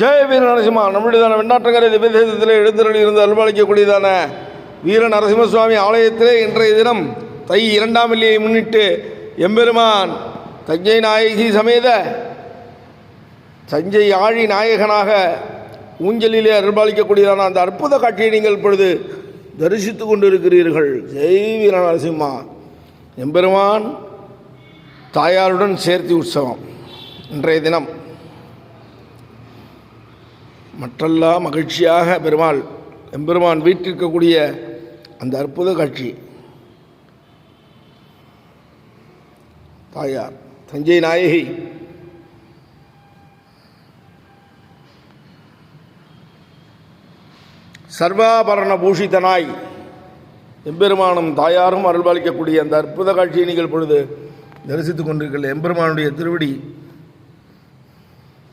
ஜெய வீர நரசிம்மா நம்முடையதான வெண்ணாற்றங்கரை திவ்யதேசத்திலே எழுந்தருளி இருந்து அலுவலிக்கக்கூடியதான வீர நரசிம்மசுவாமி ஆலயத்திலே இன்றைய தினம் தை இரண்டாம் வெள்ளியை முன்னிட்டு எம்பெருமான் தஞ்சை நாயகி சமேத தஞ்சை ஆழி நாயகனாக ஊஞ்சலிலே அருள்பாலிக்கக்கூடியதான அந்த அற்புத காட்சியை நீங்கள் இப்பொழுது தரிசித்து கொண்டிருக்கிறீர்கள். ஜெய் வீர நரசிம்மா எம்பெருமான் தாயாருடன் சேர்த்தி உற்சவம் இன்றைய தினம். மற்றெல்லாம் மகிழ்ச்சியாக பெருமாள் எம்பெருமான் வீட்டிருக்கக்கூடிய அந்த அற்புத காட்சி. தாயார் தஞ்சை நாயகி. சர்வாபரண பூஷிதனாய் எம்பெருமானும் தாயாரும் அருள்பாலிக்கக்கூடிய அந்த அற்புத காட்சியை நீங்கள் பொழுது தரிசித்துக் கொண்டிருக்கிற எம்பெருமானுடைய திருவடி